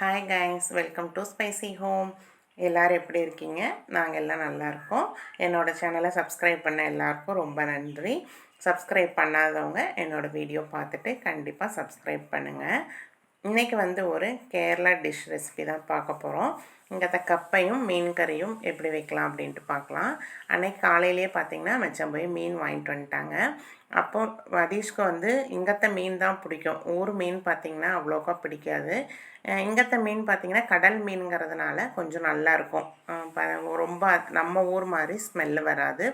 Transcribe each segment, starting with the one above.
Hi guys welcome to spicy home எல்லோரும் எப்படி இருக்கீங்க? நாங்கள் எல்லாம் நல்லா இருக்கோம். என்னோடய சேனலை சப்ஸ்கிரைப் பண்ண எல்லாருக்கும் ரொம்ப நன்றி. சப்ஸ்கிரைப் பண்ணாதவங்க என்னோடய வீடியோ பார்த்துட்டு கண்டிப்பாக சப்ஸ்கிரைப் பண்ணுங்கள் இன்றைக்கி வந்து ஒரு கேரளா டிஷ் ரெசிபி தான் பார்க்க போகிறோம் இங்கத்த கப்பையும் மீன் கறியும் எப்படி வைக்கலாம் அப்படின்ட்டு பார்க்கலாம். அன்னைக்கு காலையிலேயே பார்த்தீங்கன்னா மிச்சம் போய் மீன் வாங்கிட்டு வந்துட்டாங்க. அப்போ வதீஷ்க்கு வந்து இங்கத்த மீன் தான் பிடிக்கும். ஊர் மீன் பார்த்திங்கன்னா அவ்வளோக்கா பிடிக்காது. இங்கத்த மீன் பார்த்திங்கன்னா கடல் மீனுங்கிறதுனால கொஞ்சம் நல்லாயிருக்கும் ரொம்ப நம்ம ஊர் மாதிரி ஸ்மெல்லு வராது.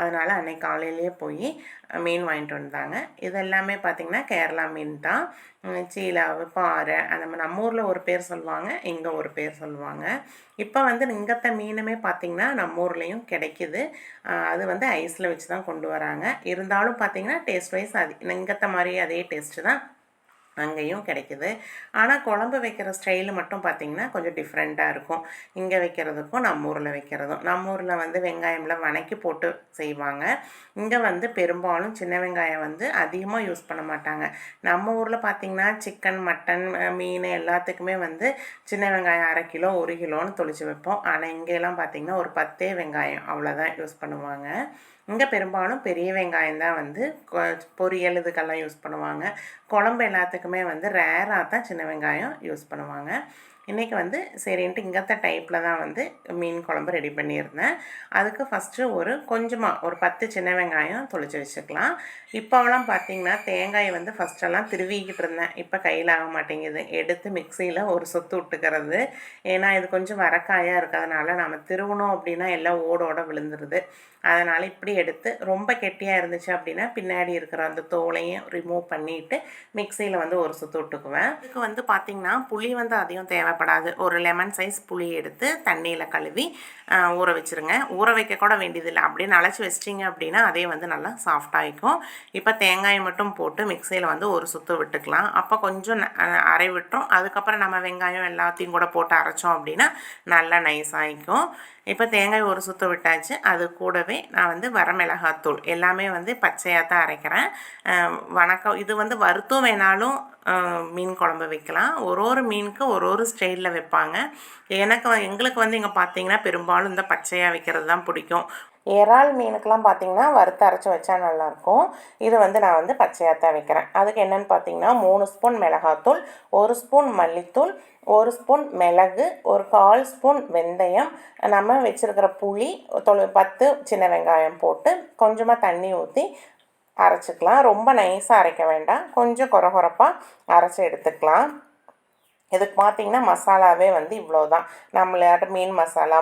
அதனால் அன்றைக்கி காலையிலேயே போய் மீன் வாங்கிட்டு வந்தாங்க. இது எல்லாமே பார்த்திங்கன்னா கேரளா மீன் தான். சீலாவு பாறை அந்த மாதிரி நம்ம ஊரில் ஒரு பேர் சொல்லுவாங்க இங்கே ஒரு பேர் சொல்லுவாங்க. இப்போ வந்து இங்கத்த மீனுமே பார்த்திங்கன்னா நம்ம ஊர்லேயும் கிடைக்கிது. அது வந்து ஐஸில் வச்சு தான் கொண்டு வராங்க. இருந்தாலும் பார்த்திங்கன்னா டேஸ்ட் வைஸ் அது இங்கத்த மாதிரி அதே டேஸ்ட்டு தான். அங்கேயும் கிடைக்குது. ஆனால் குழம்பு வைக்கிற ஸ்டைலு மட்டும் பார்த்திங்கன்னா கொஞ்சம் டிஃப்ரெண்ட்டாக இருக்கும். இங்கே வைக்கிறதுக்கும் நம்ம ஊரில் வைக்கிறதும். நம்ம ஊரில் வந்து வெங்காயம்லாம் வணக்கி போட்டு செய்வாங்க. இங்கே வந்து பெரும்பாலும் சின்ன வெங்காயம் வந்து அதிகமாக யூஸ் பண்ண மாட்டாங்க. நம்ம ஊரில் பார்த்திங்கன்னா சிக்கன் மட்டன் மீன் எல்லாத்துக்குமே வந்து சின்ன வெங்காயம் அரை கிலோ ஒரு கிலோன்னு தொளிச்சு வைப்போம். ஆனால் இங்கெல்லாம் பார்த்திங்கன்னா ஒரு பத்தே வெங்காயம் அவ்வளோதான் யூஸ் பண்ணுவாங்க. இங்கே பெரும்பாலும் பெரிய வெங்காயம் தான் வந்து பொரியல் இதுக்கெல்லாம் யூஸ் பண்ணுவாங்க. குழம்பு எல்லாத்துக்குமே வந்து ரேராக தான் சின்ன வெங்காயம் யூஸ் பண்ணுவாங்க. இன்றைக்கி வந்து சரின்ட்டு இங்கத்த டைப்பில் தான் வந்து மீன் குழம்பு ரெடி பண்ணியிருந்தேன். அதுக்கு ஃபஸ்ட்டு ஒரு கொஞ்சமாக ஒரு பத்து சின்ன வெங்காயம் தொளிச்சு வச்சுக்கலாம். இப்போவெல்லாம் பார்த்திங்கன்னா தேங்காய் வந்து ஃபஸ்ட்டெல்லாம் திருவிக்கிட்டு இருந்தேன். இப்போ கையில் ஆக மாட்டேங்குது. எடுத்து மிக்சியில் ஒரு சொத்து விட்டுக்கிறது. ஏன்னா இது கொஞ்சம் வரக்காயாக இருக்கிறதுனால நம்ம திருவணும் அப்படின்னா எல்லாம் ஓடோட விழுந்துருது. அதனால் இப்படி எடுத்து ரொம்ப கெட்டியாக இருந்துச்சு அப்படின்னா பின்னாடி இருக்கிற அந்த தோலையும் ரிமூவ் பண்ணிவிட்டு மிக்சியில் வந்து ஒரு சுற்று விட்டுக்குவேன். இதுக்கு வந்து பார்த்திங்கன்னா புளி வந்து அதிகம் தேவைப்படாது. ஒரு லெமன் சைஸ் புளி எடுத்து தண்ணியில் கழுவி ஊற வச்சுருங்க. ஊற வைக்க கூட வேண்டியதில்லை. அப்படியே நனைச்சி வச்சிட்டிங்க அப்படின்னா அதே வந்து நல்லா சாஃப்டாகிக்கும் இப்போ தேங்காய் மட்டும் போட்டு மிக்சியில் வந்து ஒரு சுற்று விட்டுக்கலாம். அப்போ கொஞ்சம் அரை விட்டோம் அதுக்கப்புறம் நம்ம வெங்காயம் எல்லாத்தையும் கூட போட்டு அரைச்சோம் அப்படின்னா நல்லா நைஸ் ஆகிக்கும் இப்போ தேங்காய் ஒரு சுற்று விட்டாச்சு. அது கூடவே நான் வந்து வரமிளகாத்தூள் எல்லாமே வந்து பச்சையாக தான் அரைக்கிறேன். வணக்கம். இது வந்து வருத்தம் வேணாலும் மீன் குழம்பு வைக்கலாம். ஒரு ஒரு மீனுக்கு ஒரு ஒரு ஸ்டைலில் வைப்பாங்க. எனக்கு எங்களுக்கு வந்து இங்கே பார்த்தீங்கன்னா பெரும்பாலும் இந்த பச்சையாக வைக்கிறது தான் பிடிக்கும். இறால் மீனுக்கெலாம் பார்த்தீங்கன்னா வறுத்து அரைச்சி வச்சா நல்லாயிருக்கும். இது வந்து நான் வந்து பச்சையாக தான் வைக்கிறேன். அதுக்கு என்னென்னு பார்த்தீங்கன்னா மூணு ஸ்பூன் மிளகாத்தூள் ஒரு ஸ்பூன் மல்லித்தூள் ஒரு ஸ்பூன் மிளகு ஒரு கால் ஸ்பூன் வெந்தயம் நம்ம வச்சுருக்கிற புளி தொழு பத்து சின்ன வெங்காயம் போட்டு கொஞ்சமாக தண்ணி ஊற்றி அரைச்சிக்கலாம். ரொம்ப நைஸாக அரைக்க வேண்டாம். கொஞ்சம் குறகுறப்பாக அரைச்சி எடுத்துக்கலாம். இதுக்கு பார்த்திங்கன்னா மசாலாவே வந்து இவ்வளோ தான் நம்மளாட்ட மீன் மசாலா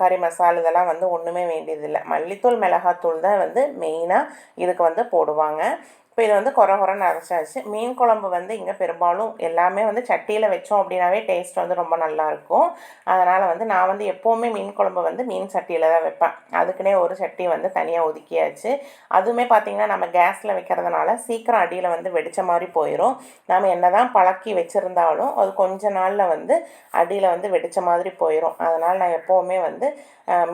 கறி மசாலா இதெல்லாம் வந்து ஒன்றுமே வேண்டியதில்லை. மல்லித்தூள் மிளகாத்தூள் தான் வந்து மெயினாக இதுக்கு வந்து போடுவாங்க. இப்போ இது வந்து குறை குறைன்னு அரைச்சாச்சு. மீன் குழம்பு வந்து இங்கே பெரும்பாலும் எல்லாமே வந்து சட்டியில் வச்சோம் அப்படின்னாவே டேஸ்ட் வந்து ரொம்ப நல்லாயிருக்கும் அதனால் வந்து நான் வந்து எப்போவுமே மீன் குழம்பு வந்து மீன் சட்டியில் தான் வைப்பேன். அதுக்குன்னே ஒரு சட்டி வந்து தனியாக ஒதுக்கியாச்சு. அதுவுமே பார்த்திங்கன்னா நம்ம கேஸில் வைக்கிறதுனால சீக்கிரம் அடியில் வந்து வெடித்த மாதிரி போயிடும் நம்ம என்ன தான் பழக்கி வச்சுருந்தாலும் அது கொஞ்ச நாளில் வந்து அடியில் வந்து வெடித்த மாதிரி போயிடும் அதனால் நான் எப்போவுமே வந்து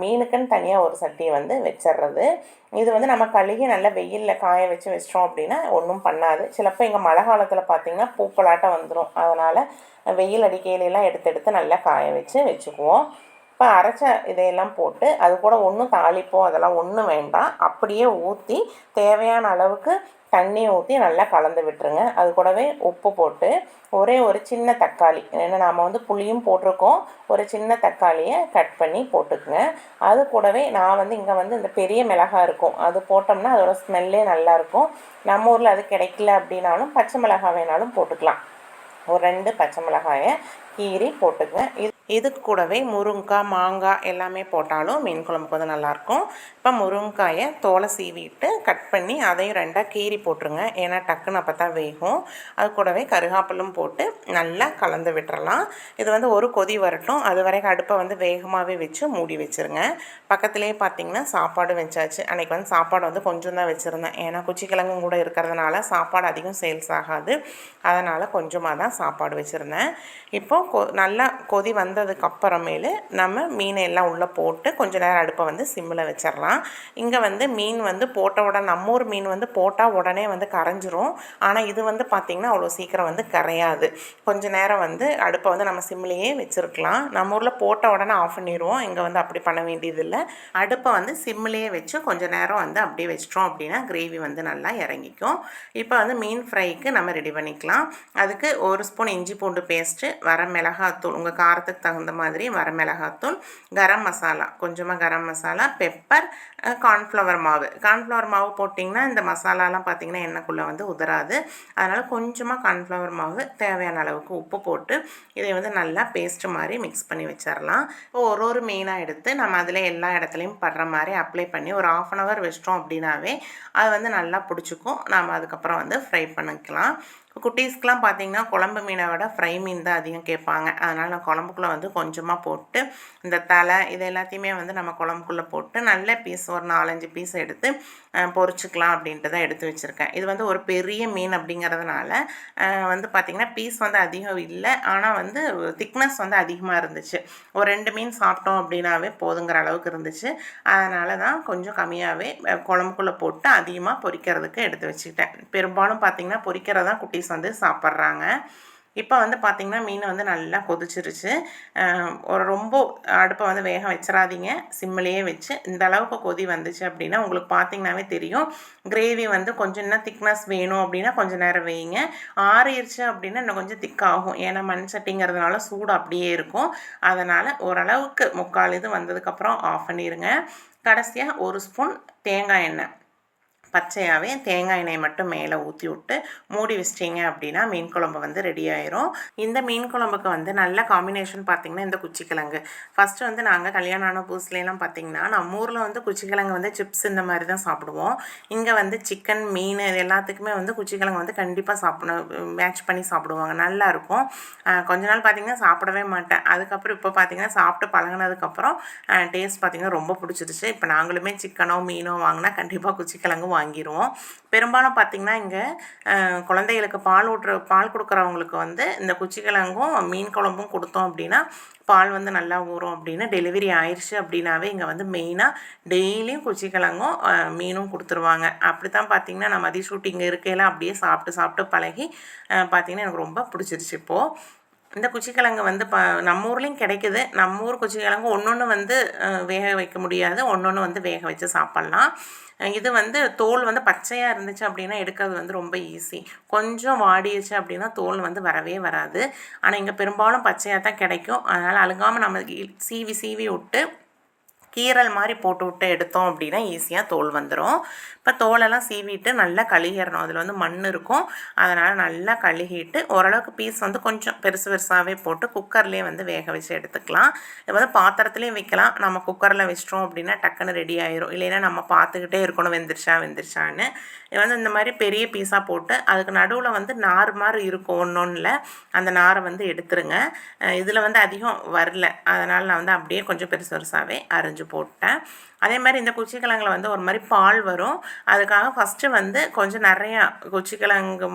மீனுக்குன்னு தனியாக ஒரு சட்டியை வந்து வச்சிடுறது இது வந்து நம்ம கழுகி நல்லா வெயிலில் காய வச்சு வச்சிட்டோம் அப்படின்னா ஒன்றும் பண்ணாது. சிலப்போ எங்கள் மழை காலத்தில் பார்த்திங்கன்னா பூப்பலாட்டம் வந்துடும் அதனால் வெயில் அடிக்கையிலலாம் எடுத்து எடுத்து நல்லா காய வச்சு வச்சுக்குவோம். இப்போ அரைச்ச இதையெல்லாம் போட்டு அது கூட ஒன்றும் தாளிப்போம் அதெல்லாம் ஒன்றும் வேண்டாம். அப்படியே ஊற்றி தேவையான அளவுக்கு தண்ணியை ஊற்றி நல்லா கலந்து விட்டுருங்க. அது கூடவே உப்பு போட்டு ஒரே ஒரு சின்ன தக்காளி. ஏன்னா நாம் வந்து புளியும் போட்டிருக்கோம். ஒரு சின்ன தக்காளியை கட் பண்ணி போட்டுக்குங்க. அது கூடவே நான் வந்து இங்கே வந்து இந்த பெரிய மிளகாய் இருக்கும். அது போட்டோம்னா அதோட ஸ்மெல்லே நல்லாயிருக்கும் நம்ம ஊரில் அது கிடைக்கல அப்படின்னாலும் பச்சை மிளகாய் வேணாலும் போட்டுக்கலாம். ஒரு ரெண்டு பச்சை மிளகாயை கீறி போட்டுக்குங்க. இது இது கூடவே முருங்காய் மாங்காய் எல்லாமே போட்டாலும் மீன் குழம்புக்கு வந்து நல்லாயிருக்கும். இப்போ முருங்காயை தோலை சீவிட்டு கட் பண்ணி அதையும் ரெண்டாக கீறி போட்டுருங்க. ஏன்னா டக்குன்னு அப்போ தான் வேகும். அது கூடவே கருகாப்பிலும் போட்டு நல்லா கலந்து விட்டுறலாம். இது வந்து ஒரு கொதி வரட்டும். அது வரைக்கும் அடுப்பை வந்து வேகமாகவே வச்சு மூடி வச்சுருங்க. பக்கத்துலேயே பார்த்தீங்கன்னா சாப்பாடு வச்சாச்சு. அன்றைக்கி வந்து சாப்பாடு வந்து கொஞ்சம் தான் வச்சுருந்தேன். ஏன்னா குச்சிக்கிழங்கும் கூட இருக்கிறதுனால சாப்பாடு அதிகம் சேல்ஸ் ஆகாது. அதனால் கொஞ்சமாக தான் சாப்பாடு வச்சுருந்தேன். இப்போது கொ நல்லா கொதி வந்த வந்ததுக்கு நம்ம மீனை எல்லாம் உள்ளே போட்டு கொஞ்ச நேரம் அடுப்பை வந்து சிம்மில் வச்சிடலாம். இங்கே வந்து மீன் வந்து போட்ட உடனே நம்ம ஊர் மீன் வந்து போட்டால் உடனே வந்து கரைஞ்சிரும். ஆனால் இது வந்து பார்த்திங்கன்னா அவ்வளோ சீக்கிரம் வந்து கரையாது. கொஞ்ச நேரம் வந்து அடுப்பை வந்து நம்ம சிம்லேயே வச்சுருக்கலாம். நம்ம ஊரில் போட்ட உடனே ஆஃப் பண்ணிடுவோம் இங்கே வந்து அப்படி பண்ண வேண்டியதில்லை. அடுப்பை வந்து சிம்லேயே வச்சு கொஞ்ச நேரம் வந்து அப்படியே வச்சிட்டோம் அப்படின்னா கிரேவி வந்து நல்லா இறங்கிக்கும். இப்போ வந்து மீன் ஃப்ரைக்கு நம்ம ரெடி பண்ணிக்கலாம். அதுக்கு ஒரு ஸ்பூன் இஞ்சி பூண்டு பேஸ்ட்டு வர மிளகாத்தூள் உங்கள் காரத்துக்கு தகுந்த மாதிரி வரமிளகாத்தூள் கரம் மசாலா கொஞ்சமாக கரம் மசாலா பெப்பர் கார்ன்ஃப்ளவர் மாவு. கார்ன்ஃப்ளவர் மாவு போட்டிங்கன்னா இந்த மசாலாலாம் பார்த்திங்கன்னா எண்ணெய்க்குள்ளே வந்து உதராது அதனால் கொஞ்சமாக கார்ன்ஃப்ளவர் மாவு தேவையான அளவுக்கு உப்பு போட்டு இதை வந்து நல்லா பேஸ்ட்டு மாதிரி மிக்ஸ் பண்ணி வச்சிடலாம் இப்போ ஒரு ஒரு மீனாக எடுத்து நம்ம அதில் எல்லா இடத்துலையும் படுற மாதிரி அப்ளை பண்ணி ஒரு ஆஃப் அன் ஹவர் வச்சிட்டோம் அப்படின்னாவே அது வந்து நல்லா பிடிச்சிக்கும். நாம் அதுக்கப்புறம் வந்து ஃப்ரை பண்ணிக்கலாம். குட்டீஸ்க்கெலாம் பார்த்தீங்கன்னா குழம்பு மீனை விட ஃப்ரை மீன் தான் அதிகம் கேட்பாங்க. அதனால் நான் குழம்புக்குள்ளே வந்து கொஞ்சமாக போட்டு இந்த தலை இது எல்லாத்தையுமே வந்து நம்ம குழம்புக்குள்ளே போட்டு நல்ல பீஸ் ஒரு நாலஞ்சு பீஸ் எடுத்து பொறிச்சிக்கலாம் அப்படின்ட்டு தான் எடுத்து வச்சுருக்கேன். இது வந்து ஒரு பெரிய மீன் அப்படிங்கிறதுனால வந்து பார்த்திங்கன்னா பீஸ் வந்து அதிகம் இல்லை. ஆனால் வந்து திக்னஸ் வந்து அதிகமாக இருந்துச்சு. ஒரு ரெண்டு மீன் சாப்பிட்டோம் அப்படின்னாவே போதுங்கிற அளவுக்கு இருந்துச்சு. அதனால தான் கொஞ்சம் கம்மியாகவே குழம்புக்குள்ளே போட்டு அதிகமாக பொறிக்கிறதுக்கு எடுத்து வச்சுக்கிட்டேன். பெரும்பாலும் பார்த்திங்கன்னா பொறிக்கிறதான் குட்டீஸ் வந்து சாப்பிட்றாங்க. இப்போ வந்து பார்த்திங்கன்னா மீன் வந்து நல்லா கொதிச்சிருச்சு. ஒரு ரொம்ப அடுப்பை வந்து வேக வச்சிடாதீங்க சிம்மிலேயே வச்சு. இந்த அளவுக்கு கொதி வந்துச்சு அப்படின்னா உங்களுக்கு பார்த்திங்கனாவே தெரியும். கிரேவி வந்து கொஞ்சம் இன்னும் திக்னஸ் வேணும் அப்படின்னா கொஞ்சம் நேரம் வைங்க. ஆறிடுச்சு அப்படின்னா இன்னும் கொஞ்சம் திக்காகும். ஏன்னா மண் சட்டிங்கிறதுனால சூடு அப்படியே இருக்கும். அதனால் ஓரளவுக்கு முக்கால் இது வந்ததுக்கப்புறம் ஆஃப் பண்ணிடுங்க கடைசியாக ஒரு ஸ்பூன் தேங்காய் எண்ணெய். பச்சையாகவே தேங்காய் எண்ணெய் மட்டும் மேலே ஊற்றி விட்டு மூடி வச்சிட்டிங்க அப்படின்னா மீன் குழம்பு வந்து ரெடி ஆயிரும். இந்த மீன் குழம்புக்கு வந்து நல்ல காம்பினேஷன் பார்த்திங்கன்னா இந்த குச்சிக்கிழங்கு. ஃபஸ்ட்டு வந்து நாங்கள் கல்யாணம் ஆன புதுசுலாம் பார்த்திங்கன்னா நம்ம ஊரில் வந்து குச்சிக்கிழங்கு வந்து சிப்ஸ் இந்த மாதிரி தான் சாப்பிடுவோம். இங்கே வந்து சிக்கன் மீன் இது எல்லாத்துக்குமே வந்து குச்சிக்கிழங்கு வந்து கண்டிப்பாக சாப்பிடணும். மேட்ச் பண்ணி சாப்பிடுவாங்க. நல்லாயிருக்கும் கொஞ்ச நாள் பார்த்திங்கன்னா சாப்பிடவே மாட்டேன். அதுக்கப்புறம் இப்போ பார்த்திங்கன்னா சாப்பிட்டு பழகினதுக்கப்புறம் டேஸ்ட் பார்த்திங்கன்னா ரொம்ப பிடிச்சிருச்சு. இப்போ நாங்களுமே சிக்கனோ மீனோ வாங்கினா கண்டிப்பாக குச்சிக்கிழங்கு வாங்கிடுவோம் பெரும்பாலும் பார்த்திங்கன்னா இங்கே குழந்தைகளுக்கு பால் ஊட்டுற பால் கொடுக்குறவங்களுக்கு வந்து இந்த குச்சிக்கிழங்கும் மீன் குழம்பும் கொடுத்தோம் அப்படின்னா பால் வந்து நல்லா ஊறும் அப்படின்னு டெலிவரி ஆயிடுச்சு அப்படின்னாவே இங்கே வந்து மெயினாக டெய்லியும் குச்சிக்கிழங்கும் மீனும் கொடுத்துருவாங்க. அப்படி தான் பார்த்திங்கன்னா நான் மதிய ஷூட்டிங் இருக்கையில் அப்படியே சாப்பிட்டு சாப்பிட்டு பழகி பார்த்திங்கன்னா எனக்கு ரொம்ப பிடிச்சிருச்சு இப்போது இந்த குச்சிக்கிழங்கு வந்து ப நம்ம ஊர்லேயும் கிடைக்குது. நம்ம ஊர் குச்சிக்கிழங்கு ஒன்று ஒன்று வந்து வேக வைக்க முடியாது. ஒன்று ஒன்று வந்து வேக வச்சு சாப்பிட்லாம். இது வந்து தோல் வந்து பச்சையாக இருந்துச்சு அப்படின்னா எடுக்கிறது வந்து ரொம்ப ஈஸி கொஞ்சம் வாடிடுச்சு அப்படின்னா தோல் வந்து வரவே வராது. ஆனால் இங்கே பெரும்பாலும் பச்சையாக தான் கிடைக்கும். அதனால் அழுகாமல் நம்ம சீவி சீவி விட்டு கீரல் மாதிரி போட்டு விட்டு எடுத்தோம் அப்படின்னா ஈஸியாக தோல் வந்துடும் இப்போ தோலெல்லாம் சீவிட்டு நல்லா கழுகிடணும். அதில் வந்து மண் இருக்கும். அதனால் நல்லா கழுகிட்டு ஓரளவுக்கு பீஸ் வந்து கொஞ்சம் பெருசு பெருசாகவே போட்டு குக்கர்லேயே வந்து வேக வச்சு எடுத்துக்கலாம். இது வந்து பாத்திரத்துலேயும் வைக்கலாம். நம்ம குக்கரில் வச்சிட்டோம் அப்படின்னா டக்குன்னு ரெடி ஆயிரும். இல்லைன்னா நம்ம பார்த்துக்கிட்டே இருக்கணும். வெந்துருச்சா வெந்துருச்சான்னு. இது வந்து இந்த மாதிரி பெரிய பீஸாக போட்டு அதுக்கு நடுவில் வந்து நார் மாதிரி இருக்கும். ஒன்று ஒன்றில் அந்த நாரை வந்து எடுத்துருங்க. இதில் வந்து அதிகம் வரல. அதனால் நான் வந்து அப்படியே கொஞ்சம் பெருசு பெருசாகவே அரைஞ்சு போட்டேன். அதே மாதிரி இந்த குச்சிக்கிழங்குல வந்து ஒரு மாதிரி பால் வரும். அதுக்காக ஃபஸ்ட்டு வந்து கொஞ்சம் நிறையா குச்சிக்கிழங்கு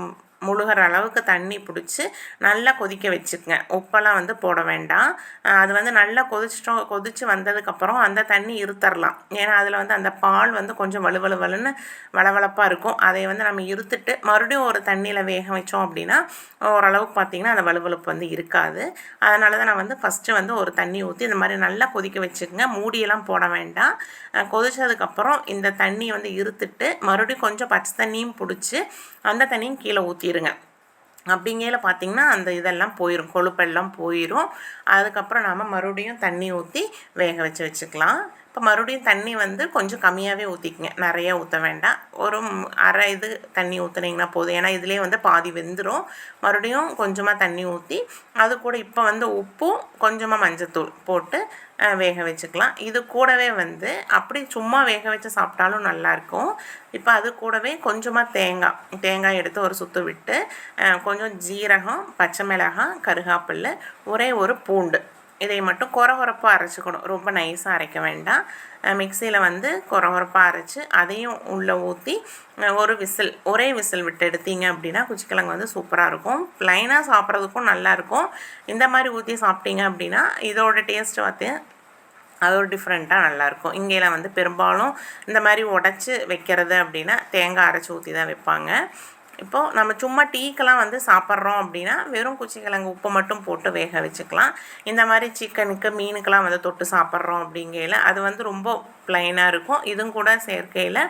முழுகிற அளவுக்கு தண்ணி பிடிச்சி நல்லா கொதிக்க வச்சுக்கங்க. உப்பெல்லாம் வந்து போட வேண்டாம். அது வந்து நல்லா கொதிச்சிட்டோம் கொதித்து வந்ததுக்கப்புறம் அந்த தண்ணி இருத்தரலாம். ஏன்னா அதில் வந்து அந்த பால் வந்து கொஞ்சம் வலுவலுவலுன்னு வளவளப்பாக இருக்கும். அதை வந்து நம்ம இருத்துட்டு மறுபடியும் ஒரு தண்ணியில் வேக வச்சோம் அப்படின்னா ஓரளவுக்கு பார்த்திங்கன்னா அந்த வலுவலுப்பு வந்து இருக்காது. அதனால தான் நான் வந்து ஃபஸ்ட்டு வந்து ஒரு தண்ணி ஊற்றி இந்த மாதிரி நல்லா கொதிக்க வச்சுக்கோங்க. மூடியெல்லாம் போட வேண்டாம். கொதிச்சதுக்கப்புறம் இந்த தண்ணியை வந்து இருத்துட்டு மறுபடியும் கொஞ்சம் பச்சை தண்ணியும் பிடிச்சி அந்த தண்ணியும் கீழே ஊற்றிடுங்க அப்படிங்கையில் பார்த்திங்கன்னா அந்த இதெல்லாம் போயிடும் கொழுப்பெல்லாம் போயிடும் அதுக்கப்புறம் நாம் மறுபடியும் தண்ணி ஊற்றி வேக வச்சு வச்சுக்கலாம். இப்போ மறுபடியும் தண்ணி வந்து கொஞ்சம் கம்மியாகவே ஊற்றிக்கங்க நிறைய ஊற்ற வேண்டாம். ஒரு அரை இது தண்ணி ஊற்றுனீங்கன்னா போதும். ஏன்னா இதுலேயே வந்து பாதி வெந்துடும் மறுபடியும் கொஞ்சமாக தண்ணி ஊற்றி அது கூட இப்போ வந்து உப்பும் கொஞ்சமாக மஞ்சத்தூள் போட்டு வேக வச்சுக்கலாம். இது கூடவே வந்து அப்படி சும்மா வேக வச்சு சாப்பிட்டாலும் நல்லாயிருக்கும். இப்போ அது கூடவே கொஞ்சமாக தேங்காய் தேங்காய் எடுத்து ஒரு சுத்து விட்டு கொஞ்சம் ஜீரகம் பச்சை மிளகாய் கருகாப்பில் ஒரே ஒரு பூண்டு இதை மட்டும் குறகுறப்பாக அரைச்சிக்கணும். ரொம்ப நைஸாக அரைக்க வேண்டாம். மிக்சியில் வந்து குறகுறப்பாக அரைச்சி அதையும் உள்ளே ஊற்றி ஒரு விசில் ஒரே விசில் விட்டு எடுத்தீங்க அப்படின்னா குச்சிக்கிழங்கு வந்து சூப்பராக இருக்கும். ப்ளைனாக சாப்பிட்றதுக்கும் நல்லாயிருக்கும் இந்த மாதிரி ஊற்றி சாப்பிட்டீங்க அப்படின்னா இதோட டேஸ்ட் பார்த்து அது ஒரு டிஃப்ரெண்ட்டாக நல்லாயிருக்கும் இங்கேலாம் வந்து பெரும்பாலும் இந்த மாதிரி உடச்சி வைக்கிறது அப்படின்னா தேங்காய் அரைச்சி ஊற்றி தான் வைப்பாங்க. இப்போது நம்ம சும்மா டீக்கெல்லாம் வந்து சாப்பிட்றோம் அப்படின்னா வெறும் குச்சிக்கிழங்கு உப்பு மட்டும் போட்டு வேக வச்சுக்கலாம். இந்த மாதிரி சிக்கனுக்கு மீனுக்கெல்லாம் வந்து தொட்டு சாப்பிட்றோம் அப்படிங்கையில் அது வந்து ரொம்ப ப்ளைனாக இருக்கும். இதுவும் கூட சேர்க்கையில்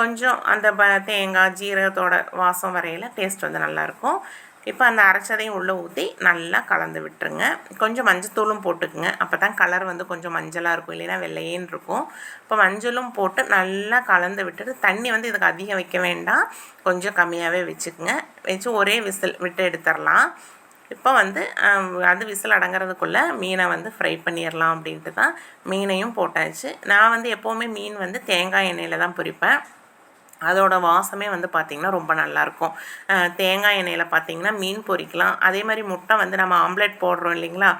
கொஞ்சம் அந்த ப தேங்காய் ஜீரகத்தோட வாசம் வரையில் டேஸ்ட் வந்து நல்லாயிருக்கும் இப்போ அந்த அரைச்சதையும் உள்ளே ஊற்றி நல்லா கலந்து விட்டுருங்க. கொஞ்சம் மஞ்சத்தூளும் போட்டுக்குங்க. அப்போ தான் கலர் வந்து கொஞ்சம் மஞ்சளாக இருக்கும். இல்லைன்னா வெள்ளையேன்னு இருக்கும். இப்போ மஞ்சளும் போட்டு நல்லா கலந்து விட்டுட்டு தண்ணி வந்து இதுக்கு அதிகம் வைக்க வேண்டாம். கொஞ்சம் கம்மியாகவே வச்சுக்கோங்க. வச்சு ஒரே விசில் விட்டு எடுத்துடலாம் இப்போ வந்து அது விசில் அடங்குறதுக்குள்ளே மீனை வந்து ஃப்ரை பண்ணிடலாம் அப்படின்ட்டு தான் மீனையும் போட்டாச்சு. நான் வந்து எப்போவுமே மீன் வந்து தேங்காய் எண்ணெயில் தான் பொரிப்பேன். அதோட வாசமே வந்து பார்த்திங்கன்னா ரொம்ப நல்லாயிருக்கும் தேங்காய் எண்ணெயில் பார்த்திங்கன்னா மீன் பொரிக்கலாம். அதே மாதிரி முட்டை வந்து நம்ம ஆம்லெட் போடுறோம் இல்லைங்களா?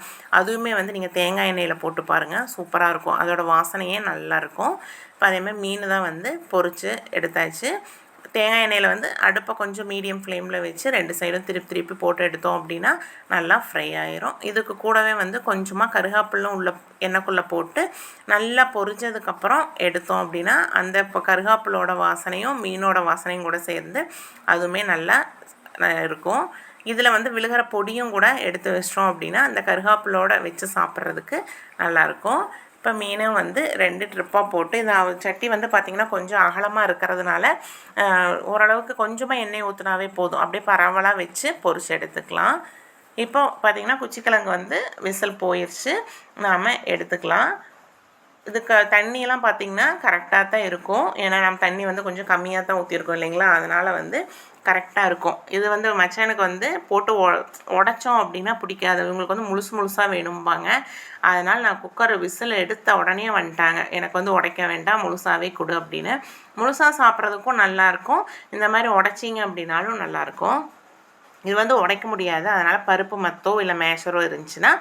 அதுவுமே வந்து நீங்கள் தேங்காய் எண்ணெயில் போட்டு பாருங்கள் சூப்பராக இருக்கும். அதோடய வாசனையே நல்லாயிருக்கும் இப்போ அதேமாதிரி மீன் தான் வந்து பொரித்து எடுத்தாச்சு. தேங்காய் எண்ணெயில் வந்து அடுப்பை கொஞ்சம் மீடியம் ஃப்ளேமில் வச்சு ரெண்டு சைடும் திருப்பி திருப்பி போட்டு எடுத்தோம் அப்படின்னா நல்லா ஃப்ரை ஆயிரும். இதுக்கு கூடவே வந்து கொஞ்சமாக கருகாப்பிலும் உள்ள எண்ணெய்க்குள்ளே போட்டு நல்லா பொரிஞ்சதுக்கப்புறம் எடுத்தோம் அப்படின்னா அந்த இப்போ கருகாப்பிலோட வாசனையும் மீனோட வாசனையும் கூட சேர்ந்து அதுவுமே நல்லா இருக்கும். இதில் வந்து விழுகிற பொடியும் கூட எடுத்து வச்சிட்டோம் அப்படின்னா அந்த கருகாப்பிலோட வச்சு சாப்பிட்றதுக்கு நல்லாயிருக்கும் இப்போ மீனும் வந்து ரெண்டு ட்ரிப்பாக போட்டு இந்த சட்டி வந்து பார்த்திங்கன்னா கொஞ்சம் அகலமாக இருக்கிறதுனால ஓரளவுக்கு கொஞ்சமாக எண்ணெய் ஊற்றினாவே போதும். அப்படியே பரவலாக வச்சு பொறிச்சு எடுத்துக்கலாம். இப்போ பார்த்திங்கன்னா குச்சிக்கிழங்கு வந்து விசில் போயிடுச்சு நாம் எடுத்துக்கலாம். இதுக்கு தண்ணியெல்லாம் பார்த்திங்கன்னா கரெக்டாக தான் இருக்கும். ஏன்னா நம்ம தண்ணி வந்து கொஞ்சம் கம்மியாக தான் ஊற்றிருக்கோம் இல்லைங்களா? அதனால் வந்து கரெக்டாக இருக்கும். இது வந்து மச்சானுக்கு வந்து போட்டு உடச்சோம் அப்படின்னா பிடிக்காது. இவங்களுக்கு வந்து முழுசு முழுசாக வேணும்பாங்க. அதனால் நான் குக்கர் விசில் எடுத்த உடனே வந்துட்டாங்க. எனக்கு வந்து உடைக்க வேண்டாம் முழுசாகவே கொடு அப்படின்னு. முழுசாக சாப்பிட்றதுக்கும் நல்லாயிருக்கும் இந்த மாதிரி உடைச்சிங்க அப்படின்னாலும் நல்லாயிருக்கும் இது வந்து உடைக்க முடியாது. அதனால் பருப்பு மத்தோ இல்லை மேஷரோ இருந்துச்சுன்னா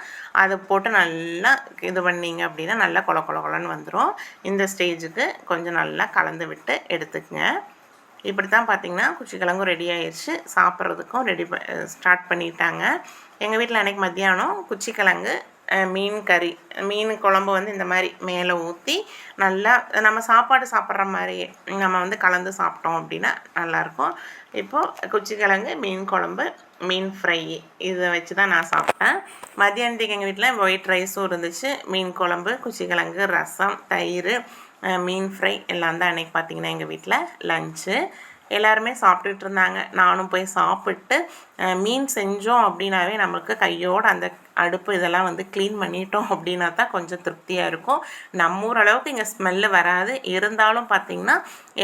அதை போட்டு நல்லா இது பண்ணிங்க அப்படின்னா நல்லா கொல கொல கொலன்னு வந்துடும் இந்த ஸ்டேஜுக்கு கொஞ்சம் நல்லா கலந்து விட்டு எடுத்துக்கங்க. இப்படி தான் பார்த்திங்கன்னா குச்சிக்கிழங்கும் ரெடி ஆயிடுச்சு சாப்பிட்றதுக்கும் ரெடி ஸ்டார்ட் பண்ணிட்டாங்க. எங்கள் வீட்டில் அன்றைக்கி மத்தியானம் குச்சிக்கிழங்கு மீன் கறி மீன் குழம்பு வந்து இந்த மாதிரி மேலே ஊற்றி நல்லா நம்ம சாப்பாடு சாப்பிட்ற மாதிரியே நம்ம வந்து கலந்து சாப்பிட்டோம் அப்படின்னா நல்லாயிருக்கும் இப்போது குச்சிக்கிழங்கு மீன் குழம்பு மீன் ஃப்ரை இதை வச்சு தான் நான் சாப்பிட்டேன். மதியானத்துக்கு எங்கள் வீட்டில் ஒயிட் ரைஸும் இருந்துச்சு. மீன் குழம்பு குச்சிக்கிழங்கு ரசம் தயிர் மீன் ஃப்ரை எல்லாம் தான் அன்றைக்கி பார்த்திங்கன்னா எங்கள் வீட்டில் லஞ்சு. எல்லாருமே சாப்பிட்டுட்டு இருந்தாங்க நானும் போய் சாப்பிட்டு மீன் செஞ்சோம் அப்படின்னாவே நம்மளுக்கு கையோடு அந்த அடுப்பு இதெல்லாம் வந்து க்ளீன் பண்ணிட்டோம் அப்படின்னா தான் கொஞ்சம் திருப்தியாக இருக்கும். நம்ம ஊரளவுக்கு இங்கே ஸ்மெல்லு வராது. இருந்தாலும் பார்த்திங்கன்னா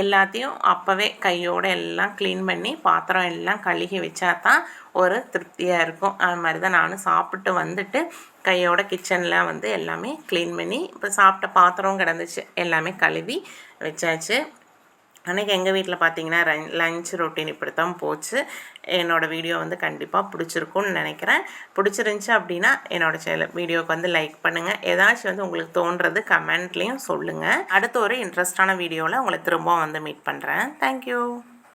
எல்லாத்தையும் அப்போவே கையோடு எல்லாம் க்ளீன் பண்ணி பாத்திரம் எல்லாம் கழுகி வச்சா தான் ஒரு திருப்தியாக இருக்கும். அது மாதிரி தான் நானும் சாப்பிட்டு வந்துட்டு கையோட கிச்சனில் வந்து எல்லாமே க்ளீன் பண்ணி இப்போ சாப்பிட்ட பாத்திரம் கிடந்துச்சு. எல்லாமே கழுவி வச்சாச்சு. அன்றைக்கி எங்கள் வீட்டில் பார்த்தீங்கன்னா லஞ்ச் ரொட்டீன் இப்படி தான் போச்சு. என்னோடய வீடியோ வந்து கண்டிப்பாக பிடிச்சிருக்கும்னு நினைக்கிறேன். பிடிச்சிருந்துச்சி அப்படின்னா என்னோடய சேனல் வீடியோவுக்கு வந்து லைக் பண்ணுங்கள் ஏதாச்சும் வந்து உங்களுக்கு தோன்றது கமெண்ட்லேயும் சொல்லுங்கள் அடுத்த ஒரு இன்ட்ரெஸ்டான வீடியோவில் உங்களை திரும்ப வந்து மீட் பண்ணுறேன் தேங்க்யூ